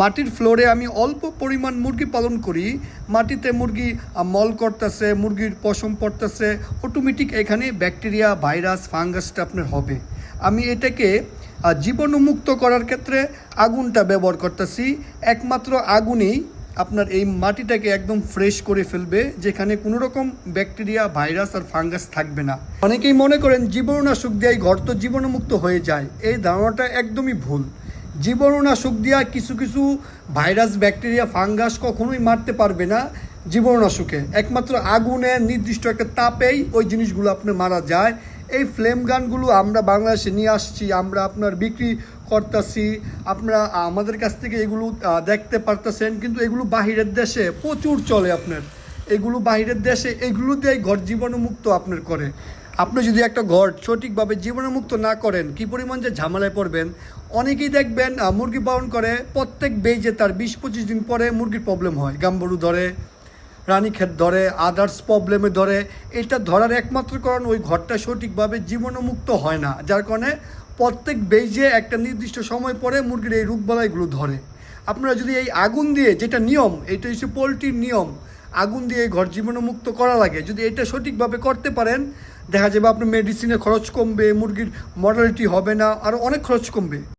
মাটির ফ্লোরে আমি অল্প পরিমাণ মুরগি পালন করি। মাটিতে মুরগি মল করতেছে, মুরগির পশম পড়তেছে। অটোমেটিক এখানে ব্যাকটেরিয়া ভাইরাস ফাঙ্গাসটা আপনার হবে। আমি এটাকে জীবাণুমুক্ত করার ক্ষেত্রে আগুনটা ব্যবহার করতেছি। একমাত্র আগুনেই আপনার এই মাটিটাকে একদম ফ্রেশ করে ফেলবে, যেখানে কোনো রকম ব্যাকটেরিয়া ভাইরাস আর ফাঙ্গাস থাকবে না। অনেকেই মনে করেন জীবাণুনাশক দিয়ে ঘর তো জীবাণুমুক্ত হয়ে যায়। এই ধারণাটা একদমই ভুল। জীবাণুনাশক দিয়া কিছু কিছু ভাইরাস, ব্যাকটেরিয়া, ফাঙ্গাস কখনোই মারতে পারবে না জীবাণুনাশকে একমাত্র আগুনের নির্দিষ্ট একটা তাপেই ওই জিনিসগুলো আপনার মারা যায়। এই ফ্লেম গানগুলো আমরা বাংলাদেশে নিয়ে আসছি, আমরা আপনার বিক্রি করতেছি, আপনারা আমাদের কাছ থেকে এগুলো দেখতে পারতেছেন, কিন্তু এগুলো বাহিরের দেশে প্রচুর চলে আপনার। এগুলো বাহিরের দেশে, এগুলো দিয়ে ঘর জীবাণুমুক্ত আপনার করে। আপনি যদি একটা ঘর সঠিকভাবে জীবাণুমুক্ত না করেন, কি পরিমাণ যে ঝামেলায় পড়বেন, অনেকেই দেখবেন মুরগি পালন করে, প্রত্যেক বেজে তার বিশ পঁচিশ দিন পরে মুরগির প্রবলেম হয়। গাম্বরু ধরে, রানীক্ষেত ধরে আদার্স প্রবলেমে ধরে। এটা ধরার একমাত্র কারণ ওই ঘরটা সঠিকভাবে জীবাণুমুক্ত হয় না, যার কারণে প্রত্যেক বেজে একটা নির্দিষ্ট সময় পরে মুরগির এই রোগবালাইগুলো ধরে। আপনারা যদি এই আগুন দিয়ে, যেটা নিয়ম, এটা হচ্ছে পোলট্রির নিয়ম, আগুন দিয়ে ঘর জীবাণুমুক্ত করা লাগে, যদি এটা সঠিকভাবে করতে পারেন দেখা যাবে আপনার মেডিসিনের খরচ কমবে মুরগির মর্টালিটি হবে না আর অনেক খরচ কমবে।